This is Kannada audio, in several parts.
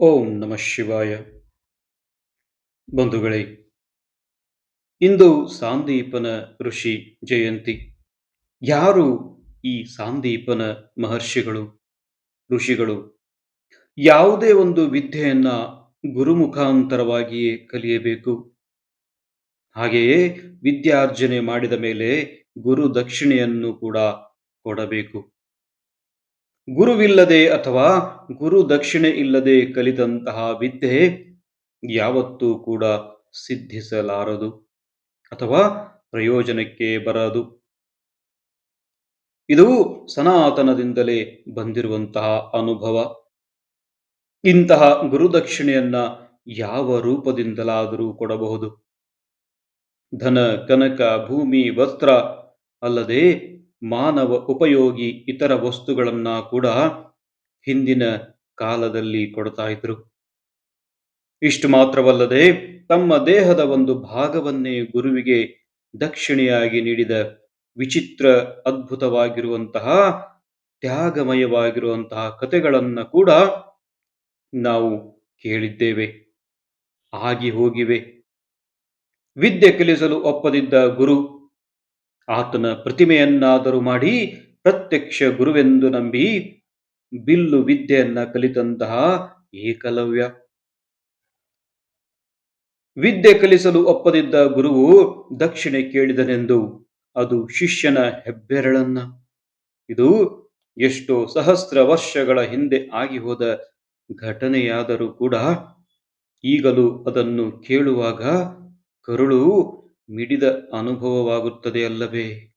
ಓಂ ನಮಃ ಶಿವಾಯ. ಬಂಧುಗಳೇ, ಇಂದು ಸಾಂದೀಪನ ಋಷಿ ಜಯಂತಿ. ಯಾರು ಈ ಸಾಂದೀಪನ ಮಹರ್ಷಿಗಳು, ಋಷಿಗಳು? ಯಾವುದೇ ಒಂದು ವಿದ್ಯೆಯನ್ನ ಗುರುಮುಖಾಂತರವಾಗಿಯೇ ಕಲಿಯಬೇಕು. ಹಾಗೆಯೇ ವಿದ್ಯಾರ್ಜನೆ ಮಾಡಿದ ಮೇಲೆ ಗುರು ದಕ್ಷಿಣೆಯನ್ನು ಕೂಡ ಕೊಡಬೇಕು. ಗುರುವಿಲ್ಲದೆ ಅಥವಾ ಗುರು ದಕ್ಷಿಣೆ ಇಲ್ಲದೆ ಕಲಿತಂತಹ ವಿದ್ಯೆ ಯಾವತ್ತೂ ಕೂಡ ಸಿದ್ಧಿಸಲಾರದು ಅಥವಾ ಪ್ರಯೋಜನಕ್ಕೆ ಬರದು. ಇದು ಸನಾತನದಿಂದಲೇ ಬಂದಿರುವಂತಹ ಅನುಭವ. ಇಂತಹ ಗುರುದಕ್ಷಿಣೆಯನ್ನ ಯಾವ ರೂಪದಿಂದಲಾದರೂ ಕೊಡಬಹುದು. ಧನ, ಕನಕ, ಭೂಮಿ, ವಸ್ತ್ರ ಅಲ್ಲದೆ ಮಾನವ ಉಪಯೋಗಿ ಇತರ ವಸ್ತುಗಳನ್ನ ಕೂಡ ಹಿಂದಿನ ಕಾಲದಲ್ಲಿ ಕೊಡ್ತಾ ಇದ್ರು. ಇಷ್ಟು ಮಾತ್ರವಲ್ಲದೆ ತಮ್ಮ ದೇಹದ ಒಂದು ಭಾಗವನ್ನೇ ಗುರುವಿಗೆ ದಕ್ಷಿಣೆಯಾಗಿ ನೀಡಿದ ವಿಚಿತ್ರ ಅದ್ಭುತವಾಗಿರುವಂತಹ, ತ್ಯಾಗಮಯವಾಗಿರುವಂತಹ ಕಥೆಗಳನ್ನು ಕೂಡ ನಾವು ಕೇಳಿದ್ದೇವೆ. ಆಗಿ ಹೋಗಿವೆ. ವಿದ್ಯೆ ಕಲಿಸಲು ಒಪ್ಪದಿದ್ದ ಗುರು ಆತನ ಪ್ರತಿಮೆಯನ್ನಾದರೂ ಮಾಡಿ ಪ್ರತ್ಯಕ್ಷ ಗುರುವೆಂದು ನಂಬಿ ಬಿಲ್ಲು ವಿದ್ಯೆಯನ್ನ ಕಲಿತಂತಹ ಏಕಲವ್ಯ. ವಿದ್ಯೆ ಕಲಿಸಲು ಒಪ್ಪದಿದ್ದ ಗುರುವು ದಕ್ಷಿಣೆ ಕೇಳಿದನೆಂದು ಅದು ಶಿಷ್ಯನ ಹೆಬ್ಬೆರಳನ್ನ. ಇದು ಎಷ್ಟೋ ಸಹಸ್ರ ವರ್ಷಗಳ ಹಿಂದೆ ಆಗಿ ಹೋದ ಘಟನೆಯಾದರೂ ಕೂಡ ಈಗಲೂ ಅದನ್ನು ಕೇಳುವಾಗ ಕರುಳು ಮಿಡಿದ ಅನುಭವವಾಗುತ್ತದೆ ಅಲ್ಲವೇ?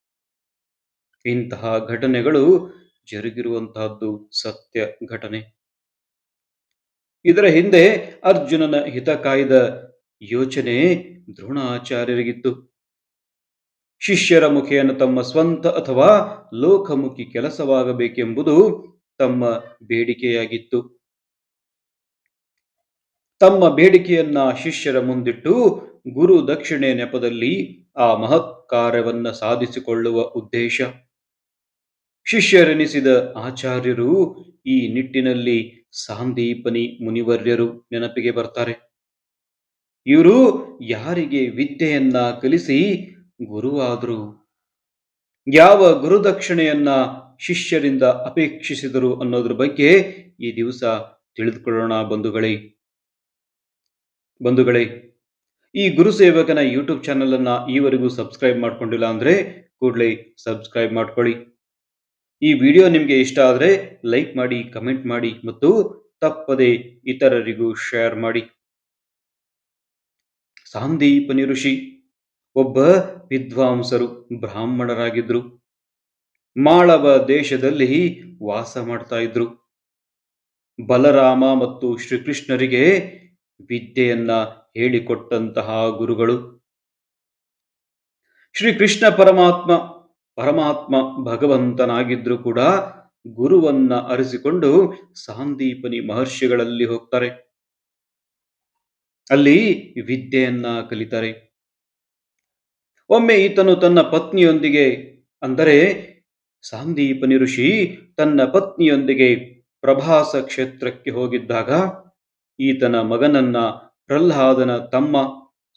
ಇಂತಹ ಘಟನೆಗಳು ಜರುಗಿರುವಂತಹದ್ದು ಸತ್ಯ ಘಟನೆ. ಇದರ ಹಿಂದೆ ಅರ್ಜುನನ ಹಿತ ಕಾಯ್ದ ಯೋಚನೆ ದ್ರೋಣಾಚಾರ್ಯರಿಗಿತ್ತು. ಶಿಷ್ಯರ ಮುಖೇನ ತಮ್ಮ ಸ್ವಂತ ಅಥವಾ ಲೋಕಮುಖಿ ಕೆಲಸವಾಗಬೇಕೆಂಬುದು ತಮ್ಮ ಬೇಡಿಕೆಯಾಗಿತ್ತು. ತಮ್ಮ ಬೇಡಿಕೆಯನ್ನ ಶಿಷ್ಯರ ಮುಂದಿಟ್ಟು ಗುರು ದಕ್ಷಿಣೆ ನೆಪದಲ್ಲಿ ಆ ಮಹತ್ ಕಾರ್ಯವನ್ನ ಸಾಧಿಸಿಕೊಳ್ಳುವ ಉದ್ದೇಶ. ಶಿಷ್ಯರೆನಿಸಿದ ಆಚಾರ್ಯರು ಈ ನಿಟ್ಟಿನಲ್ಲಿ ಸಾಂದೀಪನಿ ಮುನಿವರ್ಯರು ನೆನಪಿಗೆ ಬರ್ತಾರೆ. ಇವರು ಯಾರಿಗೆ ವಿದ್ಯೆಯನ್ನ ಕಲಿಸಿ ಗುರುವಾದರು, ಯಾವ ಗುರುದಕ್ಷಿಣೆಯನ್ನ ಶಿಷ್ಯರಿಂದ ಅಪೇಕ್ಷಿಸಿದರು ಅನ್ನೋದ್ರ ಬಗ್ಗೆ ಈ ದಿವಸ ತಿಳಿದುಕೊಳ್ಳೋಣ ಬಂಧುಗಳೇ. ಬಂಧುಗಳೇ ಈ ಗುರು ಸೇವಕನ ಯೂಟ್ಯೂಬ್ ಚಾನೆಲ್ ಅನ್ನ ಈವರೆಗೂ ಸಬ್ಸ್ಕ್ರೈಬ್ ಮಾಡ್ಕೊಂಡಿಲ್ಲ ಅಂದ್ರೆ ಕೂಡಲೇ ಸಬ್ಸ್ಕ್ರೈಬ್ ಮಾಡ್ಕೊಳ್ಳಿ. ಈ ವಿಡಿಯೋ ನಿಮಗೆ ಇಷ್ಟ ಆದರೆ ಲೈಕ್ ಮಾಡಿ ಕಮೆಂಟ್ ಮಾಡಿ ಮತ್ತು ತಪ್ಪದೆ ಇತರರಿಗೂ ಶೇರ್ ಮಾಡಿ. ಸಾಂದೀಪನಿ ಋಷಿ ಒಬ್ಬ ವಿದ್ವಾಂಸರು, ಬ್ರಾಹ್ಮಣರಾಗಿದ್ರು. ಮಾಳವ ದೇಶದಲ್ಲಿ ವಾಸ ಮಾಡ್ತಾ ಇದ್ರು. ಬಲರಾಮ ಮತ್ತು ಶ್ರೀಕೃಷ್ಣರಿಗೆ ವಿದ್ಯೆಯನ್ನ ಹೇಳಿಕೊಟ್ಟಂತಹ ಗುರುಗಳು. ಶ್ರೀಕೃಷ್ಣ ಪರಮಾತ್ಮ ಪರಮಾತ್ಮ ಭಗವಂತನಾಗಿದ್ರು ಕೂಡ ಗುರುವನ್ನ ಅರಿಸಿಕೊಂಡು ಸಾಂದೀಪನಿ ಮಹರ್ಷಿಗಳಲ್ಲಿ ಹೋಗ್ತಾರೆ. ಅಲ್ಲಿ ವಿದ್ಯೆಯನ್ನ ಕಲಿತಾರೆ. ಒಮ್ಮೆ ಈತನು ತನ್ನ ಪತ್ನಿಯೊಂದಿಗೆ, ಅಂದರೆ ಸಾಂದೀಪನಿ ಋಷಿ ತನ್ನ ಪತ್ನಿಯೊಂದಿಗೆ ಪ್ರಭಾಸ ಕ್ಷೇತ್ರಕ್ಕೆ ಹೋಗಿದ್ದಾಗ ಈತನ ಮಗನನ್ನ ಪ್ರಹ್ಲಾದನ ತಮ್ಮ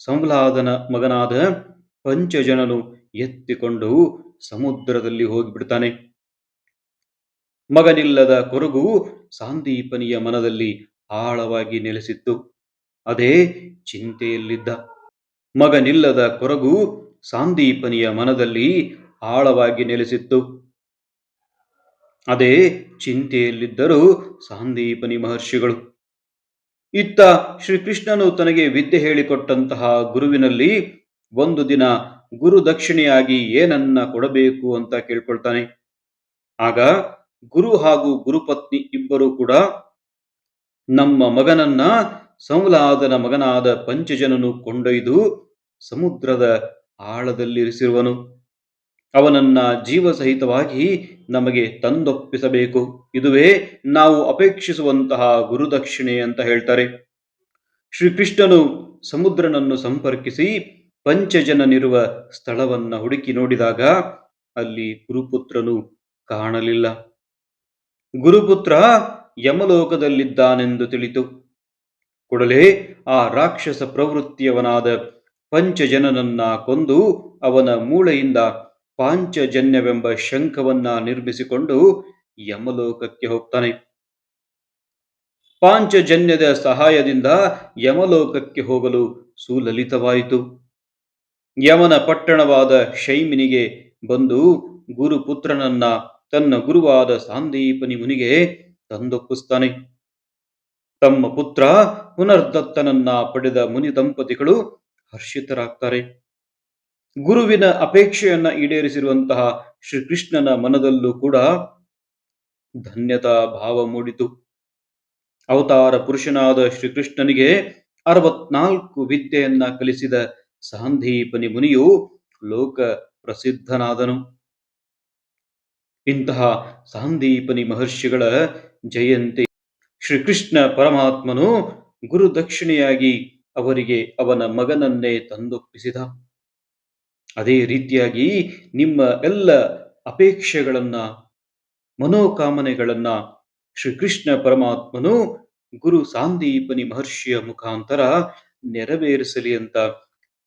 ಸಂಹ್ಲಾದನ ಮಗನಾದ ಪಂಚಜನನು ಎತ್ತಿಕೊಂಡು ಸಮುದ್ರದಲ್ಲಿ ಹೋಗಿಬಿಡ್ತಾನೆ. ಮಗನಿಲ್ಲದ ಕೊರಗು ಸಾಂದೀಪನಿಯ ಮನದಲ್ಲಿ ಆಳವಾಗಿ ನೆಲೆಸಿತ್ತು. ಅದೇ ಚಿಂತೆಯಲ್ಲಿದ್ದ. ಮಗನಿಲ್ಲದ ಕೊರಗು ಸಾಂದೀಪನಿಯ ಮನದಲ್ಲಿ ಆಳವಾಗಿ ನೆಲೆಸಿತ್ತು. ಅದೇ ಚಿಂತೆಯಲ್ಲಿದ್ದರು ಸಾಂದೀಪನಿ ಮಹರ್ಷಿಗಳು ಇತ್ತ ಶ್ರೀಕೃಷ್ಣನು ತನಗೆ ವಿದ್ಯೆ ಹೇಳಿಕೊಟ್ಟಂತಹ ಗುರುವಿನಲ್ಲಿ ಒಂದು ದಿನ ಗುರು ದಕ್ಷಿಣೆಯಾಗಿ ಏನನ್ನ ಕೊಡಬೇಕು ಅಂತ ಕೇಳ್ಕೊಳ್ತಾನೆ. ಆಗ ಗುರು ಹಾಗೂ ಗುರುಪತ್ನಿ ಇಬ್ಬರು ಕೂಡ ನಮ್ಮ ಮಗನನ್ನ ಸಂವಲಾದನ ಮಗನಾದ ಪಂಚಜನನು ಕೊಂಡೊಯ್ದು ಸಮುದ್ರದ ಆಳದಲ್ಲಿರಿಸಿರುವನು. ಅವನನ್ನ ಜೀವಸಹಿತವಾಗಿ ನಮಗೆ ತಂದೊಪ್ಪಿಸಬೇಕು. ಇದುವೇ ನಾವು ಅಪೇಕ್ಷಿಸುವಂತಹ ಗುರುದಕ್ಷಿಣೆ ಅಂತ ಹೇಳ್ತಾರೆ. ಶ್ರೀಕೃಷ್ಣನು ಸಮುದ್ರನನ್ನು ಸಂಪರ್ಕಿಸಿ ಪಂಚಜನನಿರುವ ಸ್ಥಳವನ್ನ ಹುಡುಕಿ ನೋಡಿದಾಗ ಅಲ್ಲಿ ಗುರುಪುತ್ರನು ಕಾಣಲಿಲ್ಲ. ಗುರುಪುತ್ರ ಯಮಲೋಕದಲ್ಲಿದ್ದಾನೆಂದು ತಿಳಿತು. ಕೂಡಲೇ ಆ ರಾಕ್ಷಸ ಪ್ರವೃತ್ತಿಯವನಾದ ಪಂಚಜನನನ್ನ ಕೊಂದು ಅವನ ಮೂಳೆಯಿಂದ ಪಾಂಚಜನ್ಯವೆಂಬ ಶಂಖವನ್ನ ನಿರ್ಮಿಸಿಕೊಂಡು ಯಮಲೋಕಕ್ಕೆ ಹೋಗ್ತಾನೆ. ಪಾಂಚಜನ್ಯದ ಸಹಾಯದಿಂದ ಯಮಲೋಕಕ್ಕೆ ಹೋಗಲು ಸುಲಲಿತವಾಯಿತು. ಯಮನ ಪಟ್ಟಣವಾದ ಶೈಮಿನಿಗೆ ಬಂದು ಗುರುಪುತ್ರನನ್ನ ತನ್ನ ಗುರುವಾದ ಸಾಂದೀಪನಿ ಮುನಿಗೆ ತಂದೊಪ್ಪಿಸ್ತಾನೆ. ತಮ್ಮ ಪುತ್ರ ಪುನರ್ದತ್ತನನ್ನ ಪಡೆದ ಮುನಿ ದಂಪತಿಗಳು ಹರ್ಷಿತರಾಗ್ತಾರೆ. ಗುರುವಿನ ಅಪೇಕ್ಷೆಯನ್ನ ಈಡೇರಿಸಿರುವಂತಹ ಶ್ರೀಕೃಷ್ಣನ ಮನದಲ್ಲೂ ಕೂಡ ಧನ್ಯತಾ ಭಾವ ಮೂಡಿತು. ಅವತಾರ ಪುರುಷನಾದ ಶ್ರೀಕೃಷ್ಣನಿಗೆ ಅರವತ್ನಾಲ್ಕು ವಿದ್ಯೆಯನ್ನ ಕಲಿಸಿದ ಸಾಂದೀಪನಿ ಮುನಿಯು ಲೋಕ ಪ್ರಸಿದ್ಧನಾದನು. ಇಂತಹ ಸಾಂದೀಪನಿ ಮಹರ್ಷಿಗಳ ಜಯಂತಿ ಶ್ರೀಕೃಷ್ಣ ಪರಮಾತ್ಮನು ಗುರು ದಕ್ಷಿಣೆಯಾಗಿ ಅವರಿಗೆ ಅವನ ಮಗನನ್ನೇ ತಂದೊಪ್ಪಿಸಿದ. ಅದೇ ರೀತಿಯಾಗಿ ನಿಮ್ಮ ಎಲ್ಲ ಅಪೇಕ್ಷೆಗಳನ್ನ, ಮನೋಕಾಮನೆಗಳನ್ನ ಶ್ರೀಕೃಷ್ಣ ಪರಮಾತ್ಮನು ಗುರು ಸಾಂದೀಪನಿ ಮಹರ್ಷಿಯ ಮುಖಾಂತರ ನೆರವೇರಿಸಲಿ ಅಂತ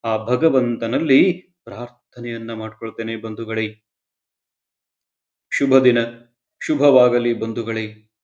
ಆ ಭಗವಂತನಲ್ಲಿ ಪ್ರಾರ್ಥನೆಯನ್ನ ಮಾಡ್ಕೊಳ್ತೇನೆ ಬಂಧುಗಳೇ. ಶುಭ ದಿನ ಶುಭವಾಗಲಿ ಬಂಧುಗಳೇ.